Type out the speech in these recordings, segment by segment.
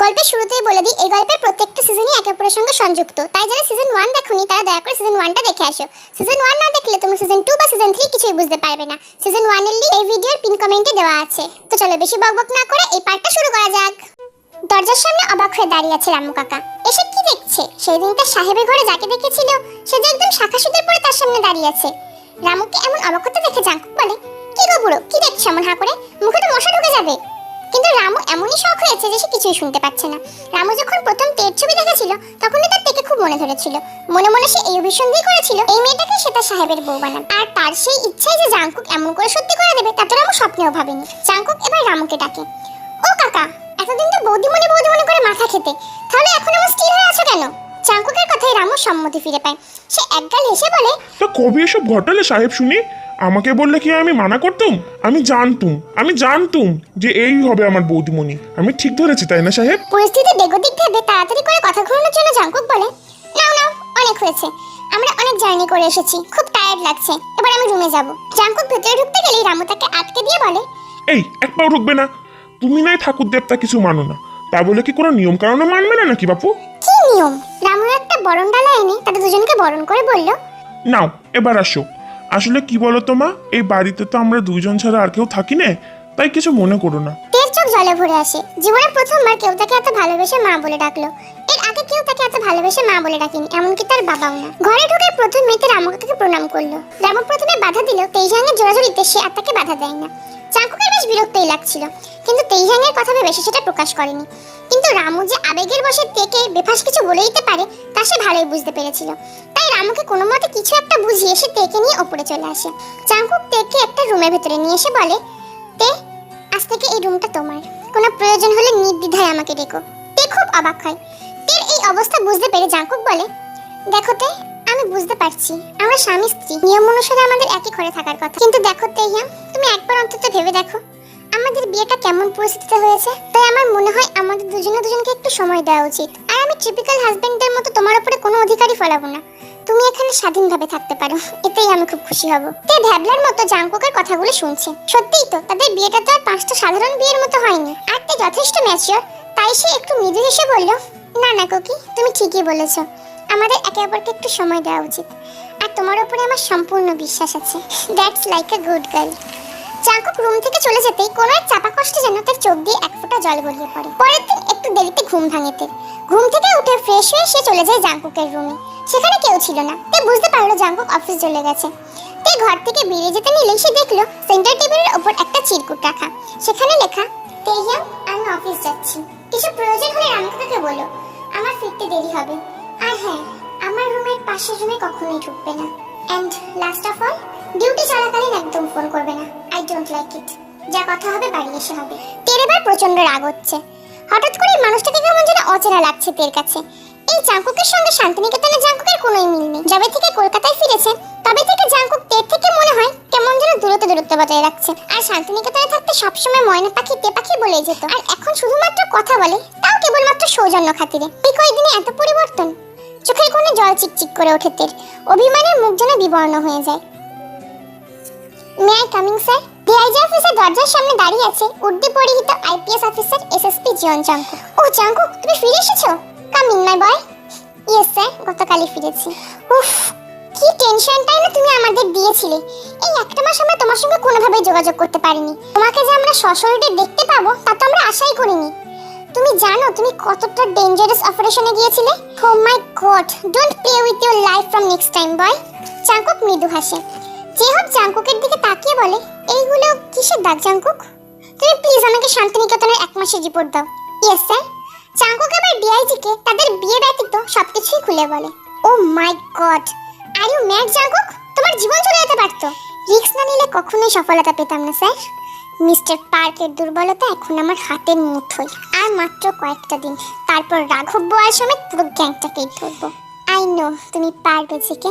গল্পের শুরুতেই বলে দিই, এই গল্পের প্রত্যেকটা সিজনই একে অপরের সঙ্গে সংযুক্ত। তাই যারা সিজন ওয়ান দেখোনি, তারা দয়া করে সিজন ওয়ানটা দেখে আসো। সিজন ওয়ান না দেখলে তুমি সিজন টু বা সিজন থ্রি কিছুই বুঝতে পারবে না। সিজন ওয়ানের লিঙ্ক এই ভিডিওর পিন কমেন্টে দেওয়া আছে। তো চলো বেশি বকবক না করে এই পার্টটা শুরু করা যাক। দরজার সামনে অবাক হয়ে দাঁড়িয়ে আছে রামু কাকা। এসে কি দেখছে? সেই দিন তার সাহেবের ঘরে যাকে দেখেছিল, সে যে একদম শাখা সুদের পরে তার সামনে দাঁড়িয়ে আছে। রামুকে এমন অবাক হতে দেখে জাঙ্কুক বলে, কি গো বুড়ো, কি দেখছ এমন হা করে? মুখে তো মশা ঢুকে যাবে। কিন্তু রামু এমনই শখ হয়েছে যে সে কিছুই শুনতে পাচ্ছে না। রামু যখন প্রথম তের ছবি দেখেছিল তখনই তার তেকে খুব মনে ধরেছিল। মনে মনে সে এই অভিসন্ধি করেছিল, এই মেয়েটাকে সে তার সাহেবের বউ বানাবে আর তার সেই ইচ্ছাই যে জাঙ্কুক এমন করে সত্যি করে দেবে, তা তো রামু স্বপ্নেও ভাবেনি। জাঙ্কুক এবার রামুকে ডাকে, ও কাকা, এতদিন তো বৌদিমণি বৌদিমণি করে মাথা খেতে, তাহলে এখন আমার স্থির হয়ে আছো কেন? চাঙ্কুকের কথায় রামু সম্মতি ফিরে পায়। সে একগাল হেসে বলে, তা কবে এসব ঘটালে সাহেব শুনি? আমাকে বললে কি আমি মানা করতুম? আমি জানতুম আমি জানতুম যে এই হবে আমার বৌদিমণি। আমি ঠিক ধরেছি তাই না সাহেব? পরিস্থিতি বেগতিক ভেবে তাড়াতাড়ি করে কথা ঘুরানোর জন্য জাঙ্কুক বলে নাও নাও অনেক হয়েছে। আমরা অনেক জার্নি করে এসেছি খুব টায়ার্ড লাগছে। এবার আমি রুমে যাব। জাঙ্কুক ভেতরে ঢুকতে গেলেই রামু তাকে আটকে দিয়ে বলে এই এক পাও ঢুকবে না। তুমি নাই ঠাকুর দেবতা কিছু মানো না। তা বলে কি কোনো নিয়ম কারণে মানবে না নাকি বাপু? কি নিয়ম? রামু একটা বরণ ডালা এনে তাদের দুজনকে বরণ করে বলল নাও এবার আসো। আসলে কি বলো মা? এই বাড়িতে তো আমরা দুইজন ছাড়া আর কেউ থাকি না, তাই কিছু মনে করো না। তের চোখ জলে ভরে আসে। জীবনে প্রথমবার কেউ তাকে এত ভালোবেসে মা বলে ডাকলো। এর আগে কেউ তাকে এত ভালোবেসে মা বলে ডাকেনি, এমনকি তার বাবাও না। ঘরে ঢুকে প্রথম মেয়েতে রামুকে তাকে প্রণাম করল। রামু প্রথমে বাধা দিল তেইজাঙ্গের জোরাজুরিতে সে আর তাকে বাধা দেয় না। চাঙ্কুকের বেশ বিরক্তই লাগছিল। কিন্তু তেইজাঙ্গের কথা ভেবে সে সেটা প্রকাশ করেনি। কিন্তু রামু যে আবেগের বসে তেকে বেফাস কিছু বলে দিতে পারে, তা সে ভালোই বুঝতে পেরেছিল। তাই রামুকে কোনো মতে কিছু একটা বুঝিয়ে সে তেকে নিয়ে ওপরে চলে আসে। চাঙ্কুক তেকে একটা রুমের ভেতরে নিয়ে এসে বলে, তে, আজ থেকে এই রুমটা তোমার। কোনো প্রয়োজন হলে নির্দ্বিধায় আমাকে ডেকো। তে খুব অবাক হয়। তের এই অবস্থা বুঝতে পেরে জাঙ্কুক বলে, দেখো তে আমি বুঝতে পারছি। আমরা স্বামী, স্ত্রী, নিয়ম অনুসারে আমাদের একই ঘরে থাকার কথা। কিন্তু দেখো তেহিয়া, তুমি একবার অন্তত ভেবে দেখো, আমাদের বিয়েটা কেমন পরিস্থিতিতে হয়েছে? তাই আমার মনে হয় আমাদের দুজনে দুজনকে একটু সময় দেওয়া উচিত। আর আমি ট্রিপিক্যাল হাজবেন্ডের মতো তোমার উপরে কোনো অধিকারই ফলাবো না। তুমি এখানে স্বাধীনভাবে থাকতে পারো, এতেই আমি খুব খুশি হব। তে ভ্যাবলার মতো জাঙ্কুকের কথাগুলো শুনছে। সত্যিই তো, তাদের বিয়েটা তো আর পাঁচটা সাধারণ বিয়ের মতো হয়নি। আর তে যথেষ্ট ম্যাচিওর তাই সে একটু মৃদু হেসে বলল, না না, কোকি, তুমি ঠিকই বলেছ। আমাদের একে অপরকে একটু সময় দেওয়া উচিত। আর তোমার ওপরে আমার সম্পূর্ণ বিশ্বাস আছে। That's like a good girl Jungkook room থেকে চলে যেতেই কোনো এক চাপা কষ্টে যেন তার চোখ দিয়ে এক ফোঁটা জল গড়িয়ে পড়ে। পরের দিন একটু দেরিতে ঘুম ভাঙে তের। ঘুম থেকে উঠে ফ্রেশ হয়ে সে চলে যায় জাঙ্কুকের রুমে সেখানে কেউ ছিল না। তে বুঝতে পারল জাঙ্কুক অফিস চলে গেছে। তে ঘর থেকে বেরিয়ে যেতে নিলেই সে দেখল সেন্টার টেবিলের ওপর একটা চিরকুট রাখা। সেখানে লেখা তেইয়াং আমি অফিস যাচ্ছি। কিছু প্রয়োজন হলে রামকাকাকে বলো। আমার ফিরতে দেরি হবে। আর হ্যাঁ আমার রুমের পাশের রুমে কখনোই ঢুকবে না। And last of all duty চলাকালীন একদম ফোন করবে না। আই ডোন্ট লাইক ইট যা কথা হবে বাড়ি এসে হবে। তের এবার প্রচণ্ড রাগ হচ্ছে। হঠাৎ করে মানুষটাকে কেমন যেন অচেনা লাগছে তের কাছে। এই জাঙ্কুকের সঙ্গে শান্তিনিকেতনের জাঙ্কুকের কোনোই মিল নেই। যবে থেকে কলকাতায় ফিরেছে তবে থেকে জাঙ্কুক তের থেকে মনে হয় কেমন যেন দূরত্ব দূরত্ব বজায় রাখছে। আর শান্তিনিকেতনে থাকতে সবসময় ময়না পাখি, তে পাখি বলেই যেত। আর এখন শুধুমাত্র কথা বলে, তাও কেবলমাত্র সৌজন্য খাতিরে। এই কয়েকদিনে এত পরিবর্তন? চোখের কোণে জল চিকচিক করে ওঠে তের। অভিমানে মুখ যেন বিবর্ণ হয়ে যায়। May I coming sir DIG অফিসের দরজার সামনে দাঁড়িয়ে আছে উর্দি পরিহিত IPS officer SSP Jeon Jungkook ও চাঙ্কু তুমি ফিরে এসেছ? Coming my boy yes sir গতকালই ফিরেছি। উফ, কি টেনশনটাই না তুমি আমাদের দিয়েছিলে। এই একটা মাস আমরা তোমার সঙ্গে কোনোভাবেই যোগাযোগ করতে পারিনি। তোমাকে যে আমরা সশরীরে দেখতে পাবো, তা তো আমরা আশাই করিনি। তুমি জানো তুমি কতটা ডেঞ্জারাস অপারেশনে গিয়েছিলে? ও my god don't play with your life from next time boy Jungkook মৃদু হাসে। চেহব জাঙ্কুকের দিকে তাকিয়ে বলে, এইগুলো কিসের দাগ জাঙ্কুক তুমি প্লিজ আমাকে শান্তিনিকেতনের এক মাসের রিপোর্ট দাও। ইয়েস স্যার জাঙ্কুক এবার ডিআইজিকে তাদের বিয়ে ব্যতীত সবকিছুই খুলে বলে। ও my god are you mad Jungkook তোমার জীবন চলে যেতে পারতো। রিস্ক না নিলে কখনোই সফলতা পেতাম না স্যার মিস্টার পার্কের দুর্বলতা এখন আমার হাতের মুঠোয়। আর মাত্র কয়েকটা দিন। তারপর রাঘব বোয়ার সমেত পুরো গ্যাংটাকেই ধরবো আই নো, তুমি পারবে জিকে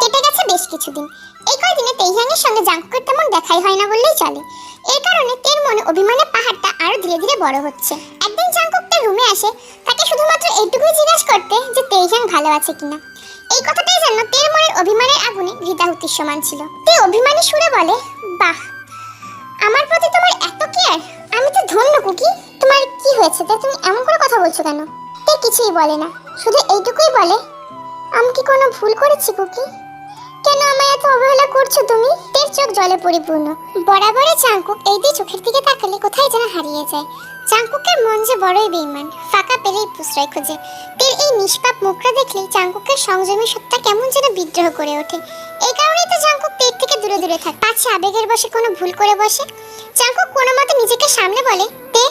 কেটে গেছে বেশ কিছুদিন। এই কয়দিনে তেইহাংয়ের সঙ্গে জাঙ্কুকের তেমন দেখাই হয় না বললেই চলে। এই কারণে তের মনে অভিমানের পাহাড়টা আরও ধীরে ধীরে বড় হচ্ছে। একদিন জাঙ্কুক তার রুমে আসে, তাকে শুধুমাত্র এইটুকুই জিজ্ঞাসা করতে যে তেইহাং ভালো আছে কিনা। এই কথাটাই যেন তের মনের অভিমানের আগুনে ঘৃতাহুতির সমান ছিল। তে অভিমানী সুরে বলে, বাহ আমার প্রতি তোমার এত কেয়ার আমি তো ধন্য, কুকি। তোমার কি হয়েছে? তে তুমি এমন করে কথা বলছো কেন? তে কিছুই বলে না। শুধু এইটুকুই বলে, আমি কি কোনো ভুল করেছি, কুকি? কেন আমায় এত অবহেলা করছ তুমি? তের চোখ জলে পরিপূর্ণ। বরাবরই চাঙ্কুক এই দিয়ে চোখের দিকে তাকালে কোথায় যেন হারিয়ে যায়। চাঙ্কুকের মন যে বড়ই বেইমান, ফাঁকা পেলেই প্রশ্রয় খোঁজে। তের এই নিষ্পাপ মুখটা দেখলেই চাঙ্কুকের সংযমী সত্তা কেমন যেন বিদ্রোহ করে ওঠে। এই কারণেই তো চাঙ্কুক তের থেকে দূরে দূরে থাকে। পাচ্ছে আবেগের বসে কোনো ভুল করে বসে। চাঙ্কুক কোনো মতে নিজেকে সামনে বলে, তে,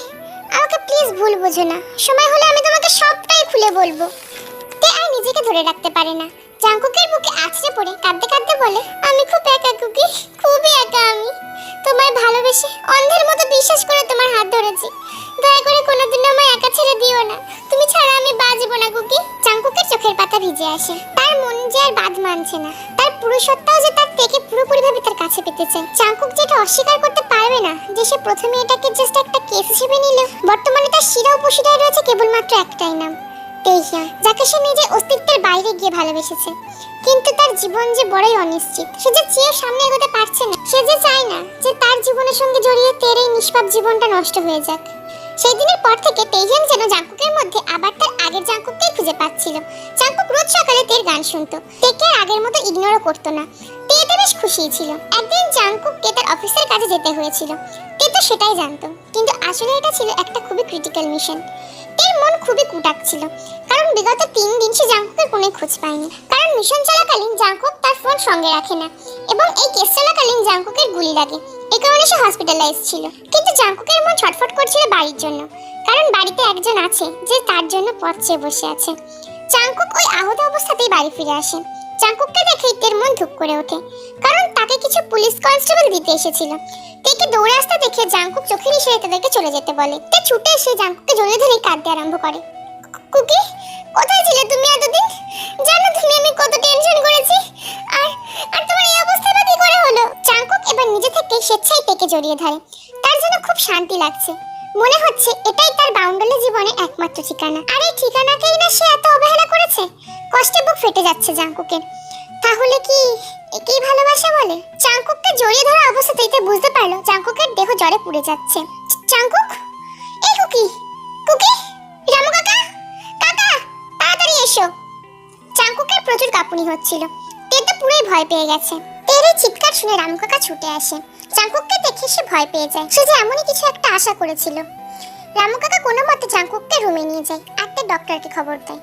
আমাকে প্লিজ ভুল বোঝো না। সময় হলে আমি তোমাকে সবটাই খুলে বলব। তে আর নিজেকে ধরে রাখতে পারে না। চাঙ্কুকের বুকে আছড়ে পড়ে কাঁদতে কাঁদতে বলে, আমি খুব একা, কুকি। খুবই একা আমি। তোমায় ভালোবেসে অন্ধের মতো বিশ্বাস করে তোমার হাত ধরেছি। দয়া করে কোনোদিন আমায় একা ছেড়ে দিও না। তুমি ছাড়া আমি বাঁচবো না, কুকি। চাঙ্কুকের চোখের পাতা ভিজে আসে। তার মন যে আর বাদ মানছে না। পুরুষত্বও যে তার থেকে পুরোপুরিভাবে তার কাছে পেতে চায়। চাঙ্কুক যেটা অস্বীকার করতে পারবে না, যে সে প্রথমে এটাকে জাস্ট একটা কেস হিসেবে নিল। বর্তমানে তার শিরা উপশিরায় রয়েছে কেবলমাত্র একটাই নাম তেইশা যাকে সে নিজের অস্তিত্বের বাইরে গিয়ে ভালোবেসেছে। কিন্তু তার জীবন যে বড়ই অনিশ্চিত। সে যে চেয়ে সামনে এগোতে পারছে না, সে যে চায় না যে তার জীবনের সঙ্গে জড়িয়ে তের এই নিষ্পাপ জীবনটা নষ্ট হয়ে যাক। সেই দিনের পর থেকে তেইজান যেন জাঙ্কুকের মধ্যে আবার তার আগের জাঙ্কুককেই খুঁজে পাচ্ছিল। জাঙ্কুক রোজ সকালে তের গান শুনতো। তেকে আগের মতো ইগনোরও করতো না। তে তো বেশ খুশিই ছিল। একদিন জাঙ্কুককে তার অফিসের কাজে যেতে হয়েছিল। তে তো সেটাই জানতো। কিন্তু আসলে এটা ছিল একটা খুবই ক্রিটিক্যাল মিশন তের মন খুবই কুটাক ছিল। কারণ বিগত তিন দিন সে জাঙ্কুকের কোনো খোঁজ পায়নি। কারণ মিশন চলাকালীন জাঙ্কুক তার ফোন সঙ্গে রাখে না। এবং এই কেস চলাকালীন জাঙ্কুকের গুলি লাগে। এই কারণে সে হসপিটালাইজ ছিল। কিন্তু জাঙ্কুকের মন ছটফট করছিল বাড়ির জন্য। কারণ বাড়িতে একজন আছে যে তার জন্য পথ চেয়ে বসে আছে। জাঙ্কুক ওই আহত অবস্থাতেই বাড়ি ফিরে আসে। জাঙ্কুককে দেখেই তের মন ধুপ করে ওঠে। কারণ তাকে কিছু পুলিশ কনস্টেবল দিতে এসেছিল। তেকে দৌড়ে আসতে দেখে জাঙ্কুক চোখের ইশারায় তাদেরকে চলে যেতে বলে। তে ছুটে এসে জাঙ্কুককে জড়িয়ে ধরে কাঁদতে আরম্ভ করে। কুকি, কোথায় ছিলে তুমি এতদিন? জানো তুমি আমি কত টেনশন করেছি। আর আর তোমার এই অবস্থা চাঙ্কুক এবার নিজে থেকে স্বেচ্ছায় পেকে জড়িয়ে ধরে। তার জন্য খুব শান্তি লাগছে। মনে হচ্ছে এটাই তার বাউন্ডালে জীবনে একমাত্র ঠিকানা। আর এই ঠিকানাকেই না সে এত অবহেলা করেছে? কষ্টে বুক ফেটে যাচ্ছে জাঙ্কুকের তাহলে কি একেই ভালোবাসা বলে? চাঙ্কুককে জড়িয়ে ধরা অবস্থাতেই বুঝতে পারল চাঙ্কুকের দেহ জ্বরে পুড়ে যাচ্ছে। চাঙ্কুক? এই কুকি? কুকি? রামু কাকা? কাকা, তাড়াতাড়ি এসো। চাঙ্কুকের প্রচুর কাঁপুনি হচ্ছিল। তে তো পুরোই ভয় পেয়ে গেছে। তের চিৎকার শুনে রামু কাকা ছুটে আসে। চাঙ্কুককে দেখে সে ভয় পেয়ে যায়। সে যে এমনই কিছু একটা আশা করেছিল। রামু কাকা কোনো মতে জাঙ্কুককে রুমে নিয়ে যায় আর তার ডক্টরকে খবর দেয়।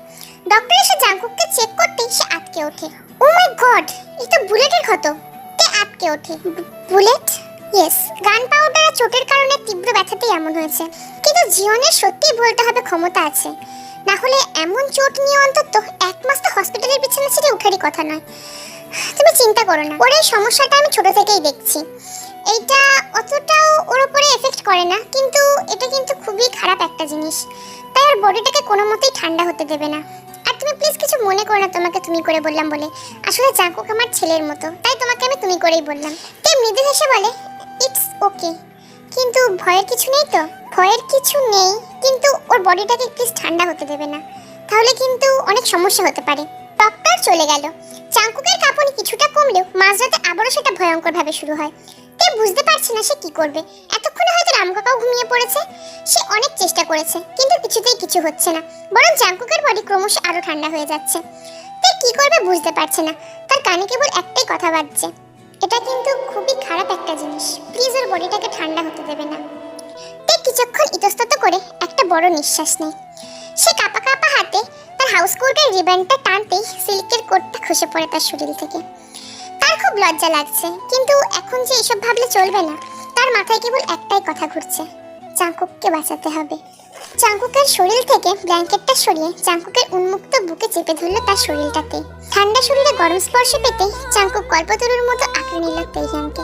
ডক্টর এসে জাঙ্কুককে চেক করতেই সে আটকে ওঠে। ও মাই গড এই তো বুলেটের ক্ষত। তে আটকে ওঠে। বুলেট? ইয়েস গান পাউডার আর চোটের কারণে তীব্র ব্যথাতেই এমন হয়েছে। কিন্তু জীবনের সত্যিই বলতে হবে ক্ষমতা আছে। না হলে এমন চোট নিয়ে অন্তত এক মাস তো হসপিটালের বিছানা ছেড়ে উঠারই কথা নয়। তুমি চিন্তা করো না। ওর এই সমস্যাটা আমি ছোট থেকেই দেখছি। এইটা অতটাও ওর উপরে এফেক্ট করে না, কিন্তু এটা কিন্তু খুবই খারাপ একটা জিনিস। তাই ওর বডিটাকে কোনো মতেই ঠান্ডা হতে দেবে না। আর তুমি প্লিজ কিছু মনে করো না তোমাকে তুমি করে বললাম বলে। আসলে জাঙ্কুক আমার ছেলের মতো, তাই তোমাকে আমি তুমি করেই বললাম। তাই মৃদু হেসে বলে ইটস ওকে কিন্তু ভয়ের কিছু নেই তো? ভয়ের কিছু নেই, কিন্তু ওর বডিটাকে প্লিজ ঠান্ডা হতে দেবে না। তাহলে কিন্তু অনেক সমস্যা হতে পারে। ডক্টর চলে গেল। চাঙ্কুকের কাঁপুনি কিছুটা কমলেও মাঝরাতে আবারও সেটা ভয়ঙ্কর ভাবে শুরু হয়। তে বুঝতে পারছে না সে কি করবে? এতক্ষণে হয়তো রামকাকাও ঘুমিয়ে পড়েছে? সে অনেক চেষ্টা করেছে, কিন্তু কিছুতেই কিছু হচ্ছে না। বরং জাঙ্কুকের বডি ক্রমশ আরও ঠান্ডা হয়ে যাচ্ছে। তে কি করবে বুঝতে পারছে না। তার কানে কেবল একটাই কথা বাজছে। এটা কিন্তু খুবই খারাপ একটা জিনিস। প্লিজ ওর বডিটাকে ঠান্ডা হতে দেবে না। তে কিছুক্ষণ ইতস্তত করে একটা বড় নিঃশ্বাস নেয়। সে কাঁপা কাঁপা হাতে তার হাউস কোটের রিবনটা টানতেই সিল্কের কোটটা খসে পড়ে তার শরীর থেকে। তার খুব লজ্জা লাগছে, কিন্তু এখন যে এসব ভাবলে চলবে না, তার মাথায় কেবল একটাই কথা ঘুরছে চাঙ্কুককে বাঁচাতে হবে। চাঙ্কুকের শরীর থেকে ব্ল্যাঙ্কেটটা সরিয়ে চাঙ্কুকের উন্মুক্ত বুকে চেপে ধরলো তার শরীরটাতে ঠান্ডা শরীরে গরম স্পর্শ পেতে চাঙ্কুক কল্পতরুর মতো আঁকড়ে নিল তেইজানকে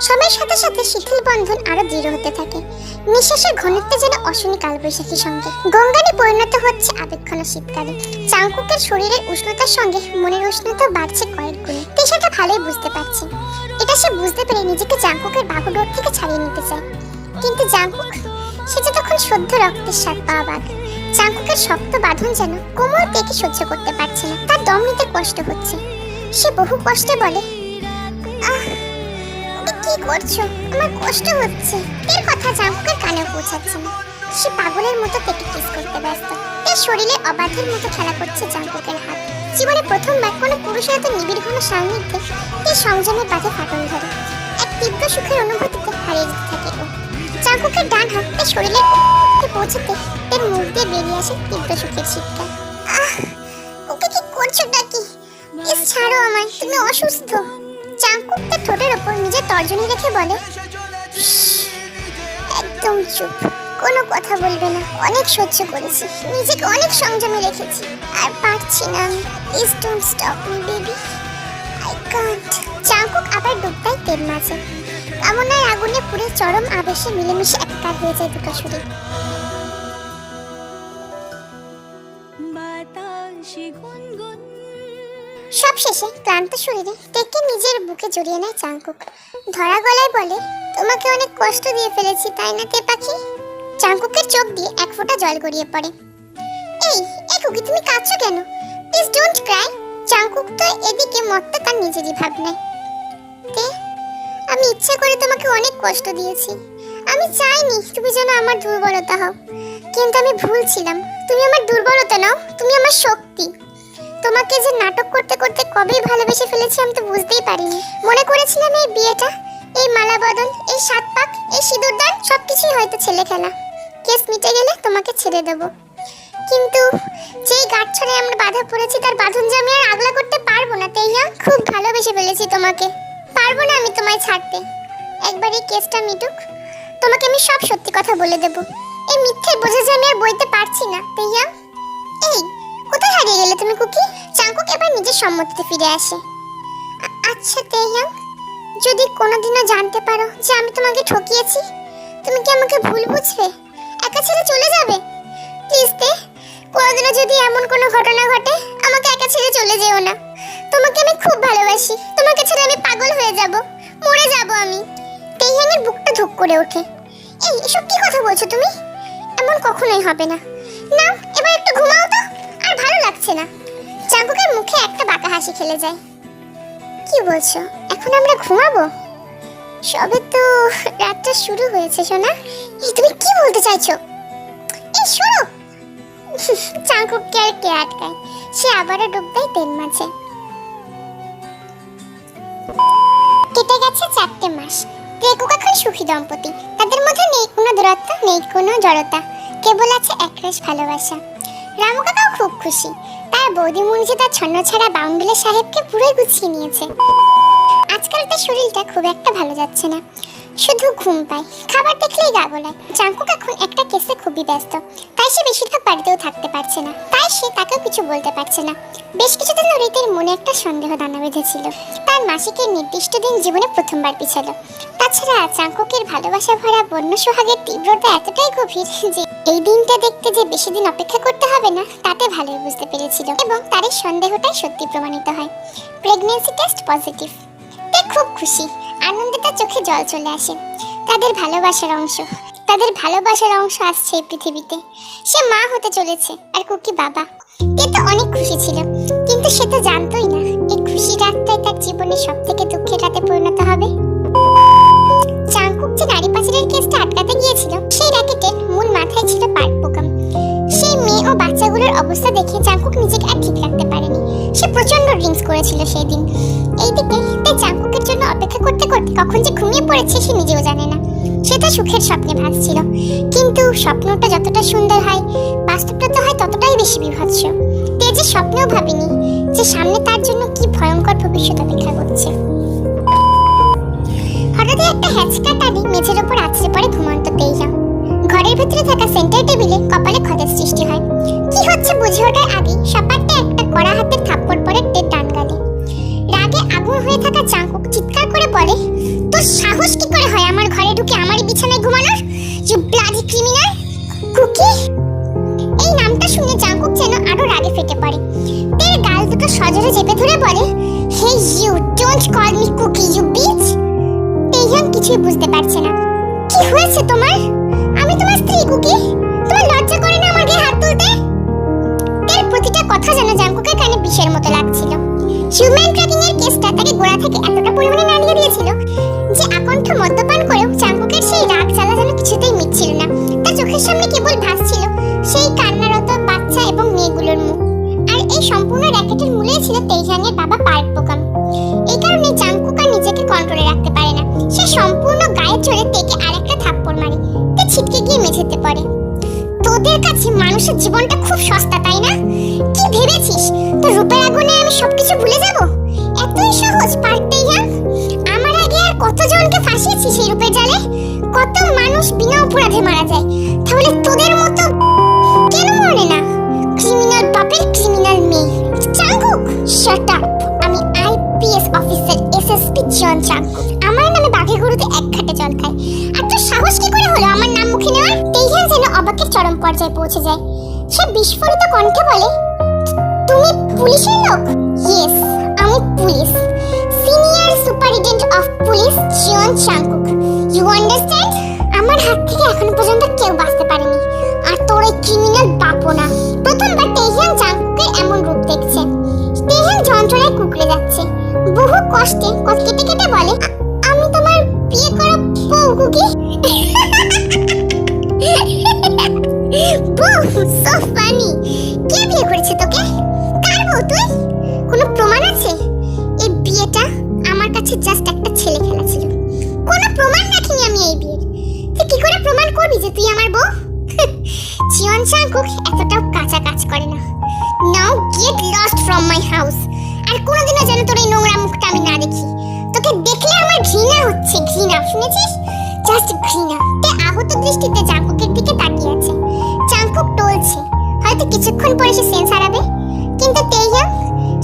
সময়ের সাথে সাথে শিথিল বন্ধন আরও দৃঢ় হতে থাকে। নিঃশ্বাসের ঘনত্ব যেন অশ্বিনী কালবৈশাখীর সঙ্গে। গঙ্গানি পরিণত হচ্ছে আবেক্ষণ শীতকালে। চাঙ্কুকের শরীরের উষ্ণতার সঙ্গে মনের উষ্ণতা বাড়ছে কয়েক গুণে। তেষাটা ভালোই বুঝতে পারছে। এটা সে বুঝতে পেরে নিজেকে জাঙ্কুকের বাহুডোর থেকে ছাড়িয়ে নিতে চায়। কিন্তু জাঙ্কুক সে যে তখন সদ্য রক্তের স্বাদ পাওয়া বাঘ। চাঙ্কুকের শক্ত বাঁধন যেন কোমর তেকে সহ্য করতে পারছে না। তার দম নিতে কষ্ট হচ্ছে। সে বহু কষ্টে বলে কি করছ? আমার কষ্ট হচ্ছে। এর কথা জাঙ্কুকের কানে পৌঁছাচ্ছে না। সে পাগলের মতো পেটে কিস করতে ব্যস্ত। তার শরীরে অবাধের মতো খেলা করছে জাঙ্কুকের হাত। জীবনে প্রথমবার কোনো পুরুষের এত নিবিড় ঘন সান্নিধ্যে তার সংযমের বাধে ফাটল ধরে। এক তীব্র সুখের অনুভূতিতে হারিয়ে যেতে থাকে ও। চাকুকের ডান হাত শরীরের উপরে পৌঁছতে তার মুখ দিয়ে বেরিয়ে আসে তীব্র সুখের চিৎকার আহ! ওকে কি করছ নাকি? ইস ছাড়ো আমায়, তুমি অসুস্থ। চাঙ্কুক ওপর নিজের তর্জনী রেখে বলে? একদম চুপ। কোনো কথা বলবে না। অনেক সহ্য করেছি। নিজেকে অনেক সংযমে রেখেছি। আর পারছি না please don't stop me baby I can't Jungkook আবার ডুবতাই তেল মাঝে কামনার আগুনে পুরে চরম আবেশে মিলেমিশে একাকার হয়ে যায় দুটো শরীর। সব শেষে ক্লান্ত শরীরে টেকে নিজের বুকে জড়িয়ে নেয় চাঙ্কুক। ধরা গলায় বলে, তোমাকে অনেক কষ্ট দিয়ে ফেলেছি, তাই না তে পাখি? চাঙ্কুকের চোখ দিয়ে এক ফোঁটা জল গড়িয়ে পড়ে। এই এই কুকি, তুমি কাঁদছো কেন? প্লিজ ডোন্ট ক্রাই চাঙ্কুক তো এদিকে মত্ত তার নিজেরই ভাবনায় তে আমি ইচ্ছে করে তোমাকে অনেক কষ্ট দিয়েছি। আমি চাইনি তুমি যেন আমার দুর্বলতা হও। কিন্তু আমি ভুল ছিলাম। তুমি আমার দুর্বলতা নাও, তুমি আমার শক্তি। তোমাকে যে নাটক করতে করতে কবেই ভালোবেসে ফেলেছি আমি তো বুঝতেই পারিনি। মনে করেছিলাম এই বিয়েটা, এই মালা বদল এই সাত পাক, এই সিঁদুরদান সবকিছুই হয়তো ছেলে খেলা। কেস মিটে গেলে তোমাকে ছেড়ে দেব। কিন্তু যেই গাছছড়ে আমরা বাধা পড়েছি, তার বাঁধন যে আমি আর আগলা করতে পারব না তাইয়া খুব ভালোবেসে ফেলেছি তোমাকে। পারব না আমি তোমায় ছাড়তে। একবার এই কেসটা মিটুক, তোমাকে আমি সব সত্যি কথা বলে দেব। এই মিথ্যে বোঝা যে আমি আর বইতে পারছি না এই কোথায় তুমি চাঙ্কুক এবার নিজের সম্মতিতে ফিরে আসে। আচ্ছা তেয়াং যদি কোনোদিনও জানতে পারো যে আমি তোমাকে ঠকিয়েছি, তুমি কি আমাকে ভুল বুঝবে? একা ছেড়ে চলে যাবে? প্লিজ তে, কোনোদিনও যদি এমন কোনো ঘটনা ঘটে, আমাকে একা ছেড়ে চলে যেও না। তোমাকে আমি খুব ভালোবাসি। তোমাকে ছেড়ে আমি পাগল হয়ে যাব। মরে যাব আমি। তেইয়াংয়ের বুকটা ধুক করে ওঠে। এই, এসব কি কথা বলছো তুমি? এমন কখনোই হবে না। না এবার একটু ঘুমাও তো। আর ভালো লাগছে না। চাঙ্কুকের মুখে একটা বাঁকা হাসি খেলে যায়। কি বলছো? এখন আমরা ঘুমাবো? সবে তো রাতটা শুরু হয়েছে, সোনা। তুমি কি বলতে চাইছো? এই শোনো চাঙ্কুককে আর কে আটকায়? সে আবারও ডুব দেয় তেল মাঝে কেটে গেছে চারটে মাস। রেকুক এখন সুখী দম্পতি। তাদের মধ্যে নেই কোনো দূরত্ব, নেই কোনো জড়তা। কেবল আছে একরাশ ভালোবাসা। রামু কাকাও খুব খুশি। তার বৌদি মুনিজি তার ছন্ন ছাড়া বাউন্ডুলে সাহেবকে পুরোই গুছিয়ে নিয়েছে। আজকাল তার শরীরটা খুব একটা ভালো যাচ্ছে না। শুধু ঘুম পায়। খাবার দেখলেই গা গোলায় জাঙ্কুক এখন একটা কেসে খুবই ব্যস্ত। তাই সে বেশিরভাগ বাড়িতেও থাকতে পারছে না। তাই সে তাকেও কিছু বলতে পারছে না। বেশ কিছুদিন ধরে তার মনে একটা সন্দেহ দানা বেঁধেছিল। তার মাসিকের নির্দিষ্ট দিন জীবনে প্রথমবার পিছালো। তাছাড়া চাঙ্কুকের ভালোবাসা ভরা বন্য সোহাগের তীব্রতা এতটাই গভীর যে এই দিনটা দেখতে যে বেশি দিন অপেক্ষা করতে হবে না, তাতে ভালোই বুঝতে পেরেছিল এবং তার এই সন্দেহটাই সত্যি প্রমাণিত হয়। Pregnancy test positive. খুব খুশি। আনন্দে তার চোখে জল চলে আসে। তাদের ভালোবাসার অংশ, তাদের ভালোবাসার অংশ আসছে এই পৃথিবীতে। সে মা হতে চলেছে আর কুকি বাবা। তে তো অনেক খুশি ছিল, কিন্তু সে তো জানতোই না এই খুশি রাতটাই তার জীবনের সব থেকে দুঃখের রাতে পরিণত হবে। চাঙ্কুক যে নারী পাচারের কেসটা আটকাতে গিয়েছিল, সেই র্যাকেটের মূল মাথায় ছিল পার্ক। মেয়ে ও বাচ্চাগুলোর অবস্থা দেখে চাঙ্কুক নিজেকে আর ঠিক রাখতে পারেনি। সে প্রচণ্ড ড্রিঙ্কস করেছিল সেই দিন এইদিকে তাই চাঙ্কুকের জন্য অপেক্ষা করতে করতে কখন যে ঘুমিয়ে পড়েছে সে নিজেও জানে না। সে তো সুখের স্বপ্নে ভাসছিল। কিন্তু স্বপ্নটা যতটা সুন্দর হয়, বাস্তবটা তো হয় ততটাই বেশি বিভৎস। তেজে স্বপ্নেও ভাবেনি যে সামনে তার জন্য কি ভয়ঙ্কর ভবিষ্যৎ অপেক্ষা করছে। হঠাৎই একটা হ্যাচকা টানি মেঝের ওপর আছড়ে পড়ে ঘুমন্ত তেইলাম ঘরের ভেতরে থাকা সেন্টার টেবিলে কপালে ক্ষতের সৃষ্টি হয়। কি হচ্ছে বুঝে ওঠার আগে সপাটে একটা কড়া হাতের থাপ্পড় পড়ে টের টান গালে। রাগে আগুন হয়ে থাকা চাঙ্কুক চিৎকার করে বলে, তোর সাহস কি করে হয় আমার ঘরে ঢুকে আমারই বিছানায় ঘুমানোর? You bloody criminal Kuki! এই নামটা শুনে চাঙ্কুক যেন আরও রাগে ফেটে পড়ে। তের গাল দুটো সজোরে চেপে ধরে বলে hey you don't call me Kuki you bitch Taehan কিছুই বুঝতে পারছে না। কি হয়েছে তোমার? স্ত্রী কুকি তোমার লজ্জা করে না আমার হাত তুলতে? তের প্রতিটা কথা যেন জাঙ্কুকের কানে বিষের মতো লাগছিল। হিউম্যান ট্র্যাকিং এর কেসটা তাকে গোড়া থেকে এতটা পরিমাণে নাড়িয়ে দিয়েছিল যে আকণ্ঠ মদ্যপান করেও চাঙ্কুকের সেই রাগ জ্বালা যেন কিছুতেই মিটছিল না। তার চোখের সামনে কেবল ভাসছিল সেই কান্নারত বাচ্চা এবং মেয়েগুলোর মুখ। আর এই সম্পূর্ণ র্যাকেটের মূলেই ছিল তেইজাংয়ের বাবা পার্ক পোকাম এই কারণে জাংকুক আর নিজেকে কন্ট্রোলে রাখতে পারে না। সে সম্পূর্ণ গায়ে চড়ে ছিটকে গিয়ে মেঝেতে পড়ে। তোদের কাছে মানুষের জীবনটা খুব সস্তা, তাই না? কি ভেবেছিস? তো রূপের আগুনে আমি সবকিছু ভুলে যাব? এতই সহজ পারতেই না আমার আগে আর কতজনকে ফাঁসিয়েছি সেই রূপের জালে? কত মানুষ বিনা অপরাধে মারা যায়। তাহলে তোদের মতো কেন মরে না? ক্রিমিনাল বাপের ক্রিমিনাল মেয়ে। চাঙ্কুক শাট আপ আমি IPS officer SSP Jeon Jungkook আমার নামে বাঘে গরুতে এক চরম পর্যায়ে পৌঁছে যায়। সে বিস্ফোরিত কণ্ঠে বলে, তুমি পুলিশের লোক? ইয়েস আমি police. Senior superintendent of police Jeon Jungkook you understand আমার হাত থেকে এখনও পর্যন্ত কেউ বাঁচতে পারেনি। আর তোর এই ক্রিমিনাল বাপও না। প্রথমবার তেহিয়ান চাংকুকের এমন রূপ দেখছে। তেহিয়ান যন্ত্রণায় কুকড়ে যাচ্ছে। বহু কষ্টে কত কেটে কেটে বলে আমি তোমার বিয়ে করা বউ কুকি সো ফানি কে বিয়ে করেছে তোকে? কার বউ তুই? কোনো প্রমাণ আছে? এই বিয়েটা আমার কাছে জাস্ট একটা ছেলে খেলা ছিল। কোনো প্রমাণ রাখিনি আমি এই বিয়ের। তুই কি করে প্রমাণ করবি যে তুই আমার বউ? জিয়ন চাঙ্কুক এতটাও কাঁচা কাজ করে না। Now get lost from my house আর কোনোদিনও যেন তোর এই নোংরা মুখটা আমি না দেখি। তোকে দেখলে আমার ঘৃণা হচ্ছে, ঘৃণা। শুনেছিস? জাস্ট ঘৃণা। তে আহত দৃষ্টিতে চাঙ্কুকের দিকে তাকিয়ে আছে। চাঙ্কুক টলছে হয়তো কিছুক্ষণ পরে সে সেন্স হারাবে। কিন্তু তেইয়াং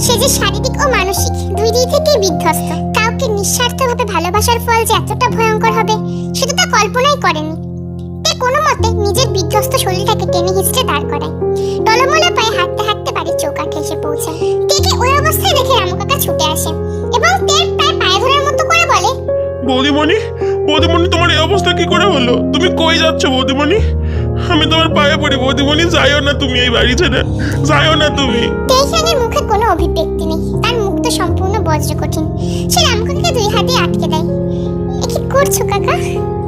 সে যে শারীরিক ও মানসিক দুই দিক থেকেই বিধ্বস্ত। কাউকে নিঃস্বার্থভাবে ভালোবাসার ফল যে এতটা ভয়ঙ্কর হবে সেটা তা কল্পনাই করেনি। তে কোনো মতে নিজের বিধ্বস্ত শরীরটাকে টেনে হিঁচড়ে দাঁড় করায়। টলমলে পায়ে হাঁটতে হাঁটতে বাড়ির চৌকাঠে এসে পৌঁছায়। তেকে ওই অবস্থায় দেখে রামু কাকা ছুটে আসে এবং তের প্রায় পায়ে ধরার মতো করে বলে, বৌদিমণি বৌদিমণি, তোমার এই অবস্থা কি করে হলো? তুমি কই যাচ্ছ বৌদিমণি? আমি তোমার পায়ে পড়ি বৌদিমণি যাইও না তুমি এই বাড়ি ছেড়ে। যাইও না তুমি। তেইশানের মুখে কোনো অভিব্যক্তি নেই। তার মুখ তো সম্পূর্ণ বজ্র কঠিন। সে রামকাকাকে দুই হাতে আটকে দেয়। এ কি করছ, কাকা?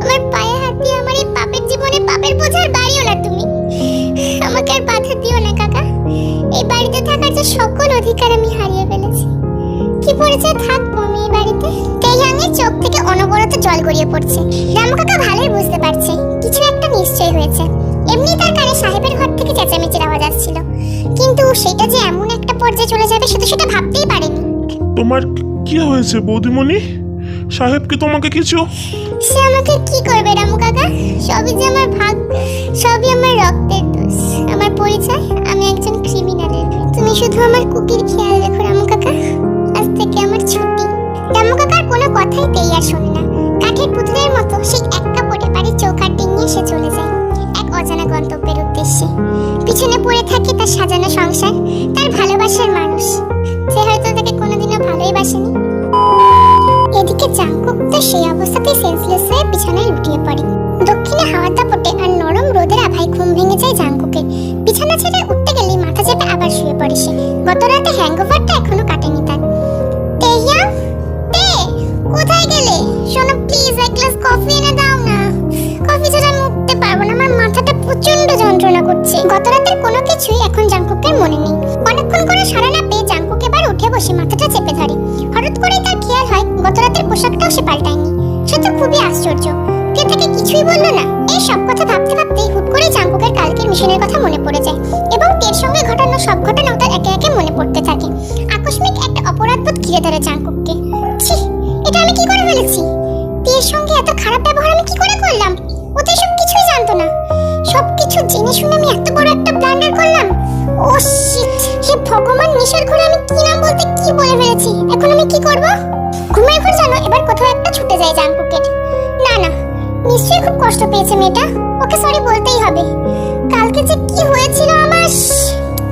আমার পায়ে হাত দিয়ে আমার এই পাপের জীবনে পাপের বোঝার বাড়িও না তুমি। আমাকে আর বাধা দিও না, কাকা। এই বাড়িতে থাকার যে সকল অধিকার আমি হারিয়ে ফেলেছি। কি পরিচয় থাকব এই বাড়িতে? তেইহাঙের চোখ থেকে অনবরত জল গড়িয়ে পড়ছে। রামু কাকা ভালোই বুঝতে পারছে। কিছু একটা নিশ্চয় হয়েছে। এমনি তার কানে সাহেবের ঘর থেকে চেঁচামেচির আওয়াজ আসছিল। কিন্তু সেটা যে এমন একটা পর্যায়ে চলে যাবে সেটা সেটা ভাবতেই পারেনি। তোমার কি হয়েছে বৌদিমণি? সাহেব কি তোমাকে কিছু? সে আমাকে কি করবে রামু কাকা? সবই যে আমার ভাগ সবই আমার রক্তের দোষ। আমার পরিচয় আমি একজন ক্রিমিনালের তুমি শুধু আমার কুকির খেয়াল রামু কাকার কোনো কথাই তেইয়া শোনে না। কাঠের পুতুলের মতো সেই এক কাপড়ে বাড়ির চৌকাট ডিঙিয়ে সে চলে যায়, এক অজানা গন্তব্যের উদ্দেশ্যে। পিছনে পড়ে থাকে তার সাজানো সংসার, তার ভালোবাসার মানুষ। যে হয়তো তাকে কোনোদিনও ভালোই বাসেনি। এদিকে জাংকুক তো সেই অবস্থাতেই সেন্সলেস হয়ে বিছানায় লুটিয়ে পড়ে। দক্ষিণে হাওয়ার দাপটে আর নরম রোদের আভায় ঘুম ভেঙে যায় জাংকুকের। বিছানা ছেড়ে উঠতে গেলেই মাথা চেপে আবার শুয়ে পড়ে সে। গত রাতে হ্যাংওভারটা এখনও কাটেনি তার। এনে দাও না। কফি ছাড়া উঠতে পারব না। আমার মাথাটা প্রচণ্ড যন্ত্রণা করছে। গত রাতের কোনো কিছুই এখন জাংকুকের মনে নেই। অনেকক্ষণ করে সারা না পেয়ে জাংকুক এবার উঠে বসে মাথাটা চেপে ধরে। হঠাৎ করেই তার খেয়াল হয় গত রাতের পোশাকটাও সে পাল্টায়নি। সে তো খুবই আশ্চর্য। কেউ তাকে কিছুই বলল না। এই সব কথা ভাবতে ভাবতেই হুট করে জাংকুকের কালকের মিশনের কথা মনে পড়ে যায় এবং তের সঙ্গে ঘটানো সব ঘটনাও তার একে একে মনে পড়তে থাকে। আকস্মিক একটা অপরাধবোধ ঘিরে ধরে জাংকুককে জেনে শুনে আমি এত বড় একটা ব্লান্ডার করলাম। ও শিট হে ভগবান, নিশার ঘরে আমি কি নাম বলতে কি বলে ফেলেছি? এখন আমি কি করব? ঘুমের ঘর জানো, এবার কোথাও একটা ছুটে যায় জাংকুকের না না, নিশ্চয়ই খুব কষ্ট পেয়েছে মেয়েটা। ওকে সরি বলতেই হবে। কালকে যে কি হয়েছিল আমার,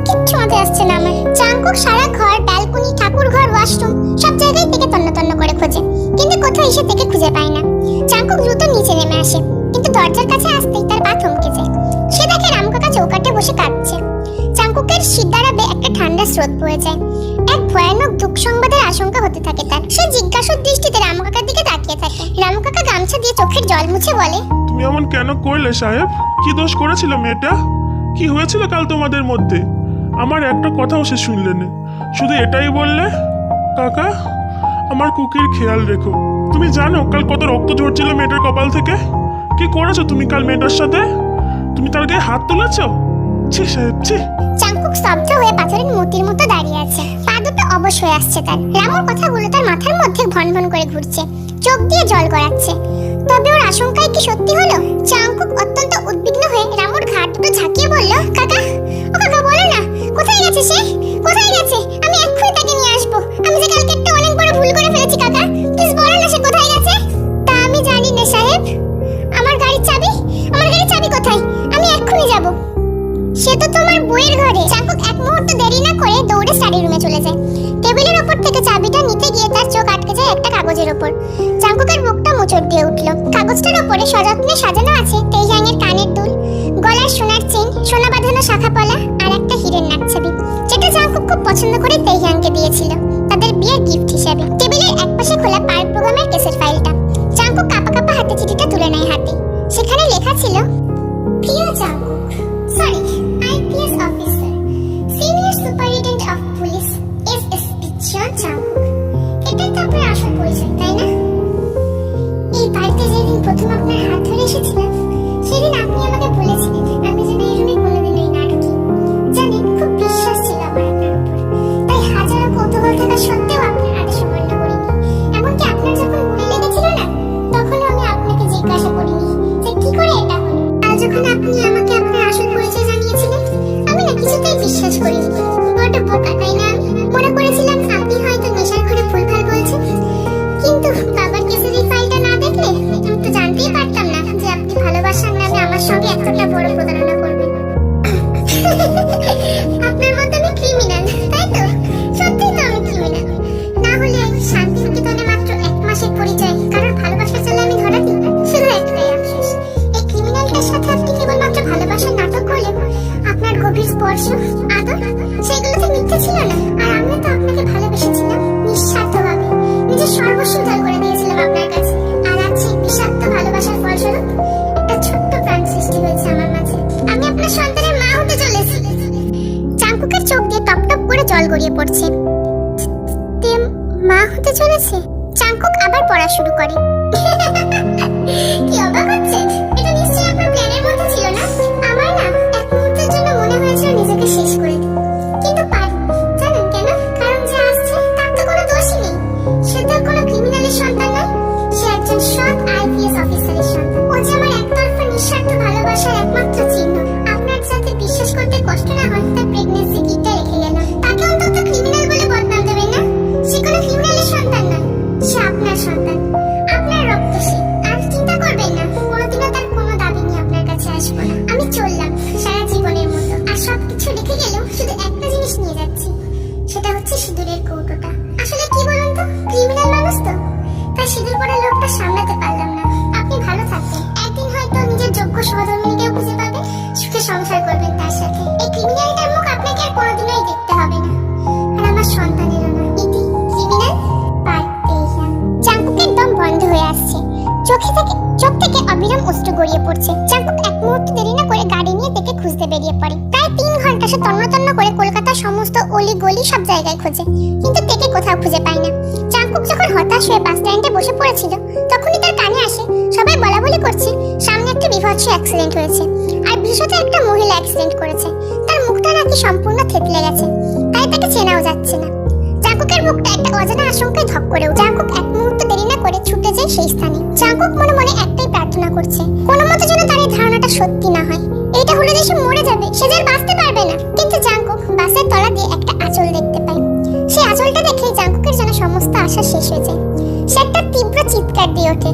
কিচ্ছু মাথায় আসছে না আমার। চাঙ্কুক সারা ঘর, ব্যালকনি ঠাকুর ঘর ওয়াশরুম সব জায়গায় থেকে তন্ন তন্ন করে খোঁজে। কিন্তু কোথাও এসে থেকে খুঁজে পায় না। চাঙ্কুক দ্রুত নিচে নেমে আসে। কিন্তু দরজার কাছে আসতেই তার পা থমকে যায়। সে দেখে রামকাকা চৌকাটে বসে কাঁদছে। চাঙ্কুকের শিরদাঁড়াবে একটা ঠান্ডা স্রোত বয়ে যায়। এক ভয়ানক দুঃখ সংবাদের আশঙ্কা হতে থাকে তার। সে জিজ্ঞাসুর দৃষ্টিতে রামকাকার দিকে তাকিয়ে থাকে। রামকাকা গামছা দিয়ে চোখের জল মুছে বলে, তুমি এমন কেন করলে সাহেব? কি দোষ করেছিল মেয়েটা? কি হয়েছিল কাল তোমাদের মধ্যে? আমার একটা কথাও সে শুনলে না। শুধু এটাই বললে, কাকা, আমার কুকির খেয়াল রেখো। তুমি জানো কাল কত রক্ত ঝরছিল মেয়েটার কপাল থেকে? কি করেছ তুমি কাল মেয়েটার সাথে? তুমি তার গায়ে হাত তুলেছো? ছি সাহেব ছি। চাঙ্কুক স্তব্ধ হয়ে পাথরের মূর্তির মতো দাঁড়িয়ে আছে। পা দুটো অবশ হয়ে আসছে তার। রামুর কথাগুলো তার মাথার মধ্যে ভন ভন করে ঘুরছে। চোখ দিয়ে জল গড়াচ্ছে। তবে ওর আশঙ্কায় কি সত্যি হলো প্রথম আপনার হাত ধরে এসেছিলাম সেদিন আপনি আমাকে বলেছিলেন, আমি যেন এই রুমে কোনোদিনই না ঢুকি। জানেন খুব বিশ্বাস ছিল আমার আপনার উপর। তাই হাজারো কৌতূহল থাকা সত্ত্বেও আপনার আদেশ অমান্য করিনি। এমনকি আপনার যখন গুলি লেগেছিল না, তখনও আমি আপনাকে জিজ্ঞাসা করিনি যে কি করে এটা হলো। আর যখন আপনি আমাকে আপনার আসল পরিচয় জানিয়েছিলেন, আমি না কিছুতেই বিশ্বাস করিনি। বড্ড বোকা, তাই না? মনে করেছিলাম আমার গড়িয়ে পড়ছে। চাঙ্কুক এক মুহূর্ত দেরি না করে গাড়ি নিয়ে দেখে খুঁজতে বেরিয়ে পড়ে। প্রায় তিন ঘণ্টা সে তন্ন তন্ন করে কলকাতার সমস্ত অলি গলি সব জায়গায় খোঁজে। কিন্তু তেকে কোথাও খুঁজে পায় না। চাঙ্কুক যখন হতাশ হয়ে বাস স্ট্যান্ডে বসে পড়েছিল, তখনই তার কানে আসে, সবাই বলা বলি করছে, সামনে একটা বিভৎস অ্যাক্সিডেন্ট হয়েছে। আর বিশেষত একটা মহিলা অ্যাক্সিডেন্ট করেছে। তার মুখটা নাকি সম্পূর্ণ থেতলে গেছে। তাই তাকে চেনাও যাচ্ছে না। চাঙ্কুকের মুখটা একটা অজানা আশঙ্কায় ধক করে উঠে। চাঙ্কুক এক মুহূর্ত করে ছুটে যায় সেই স্থানে। চাঙ্কুক মনে মনে একটাই প্রার্থনা করছে, কোনো মতে যেন তার এই ধারণাটা সত্যি না হয়। এটা হলে যে সে মরে যাবে, সে যে বাঁচতে পারবে না। কিন্তু চাঙ্কুক বাসের তলা দিয়ে একটা আঁচল দেখতে পায়। সেই আঁচলটা দেখে চাঙ্কুকের যেন সমস্ত আশা শেষ হয়ে যায়। সে একটা তীব্র চিৎকার দিয়ে ওঠে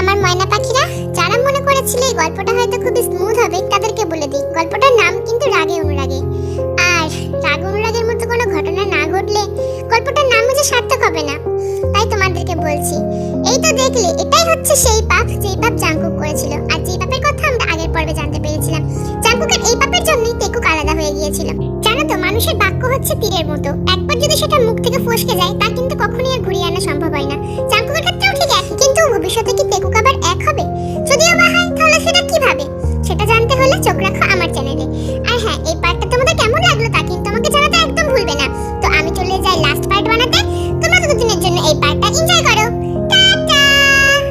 আমার ময়না পাখিরা, যারা মনে করেছিল এই গল্পটা হয়তো খুবই স্মুথ হবে, তাদেরকে বলে দিই, গল্পটার নাম কিন্তু রাগে অনুরাগে। আর রাগ অনুরাগের মতো কোনো ঘটনা না ঘটলে গল্পটার যে সার্থক হবে না। তাই তোমাদেরকে বলছি, এই তো দেখলে, এটাই হচ্ছে সেই পাপ যেই পাপ জাঙ্কুক করেছিল। আর যেই পাপের কথা আমরা আগের পর্বে জানতে পেরেছিলাম, জাঙ্কুকের এই পাপের জন্যই তেকুক আলাদা হয়ে গিয়েছিল। জানো তো, মানুষের বাক্য হচ্ছে তীরের মতো। একবার যদি সেটা মুখ থেকে ফসকে যায়, তা কিন্তু কখনোই আর ঘুরিয়ে আনা সম্ভব হয় না।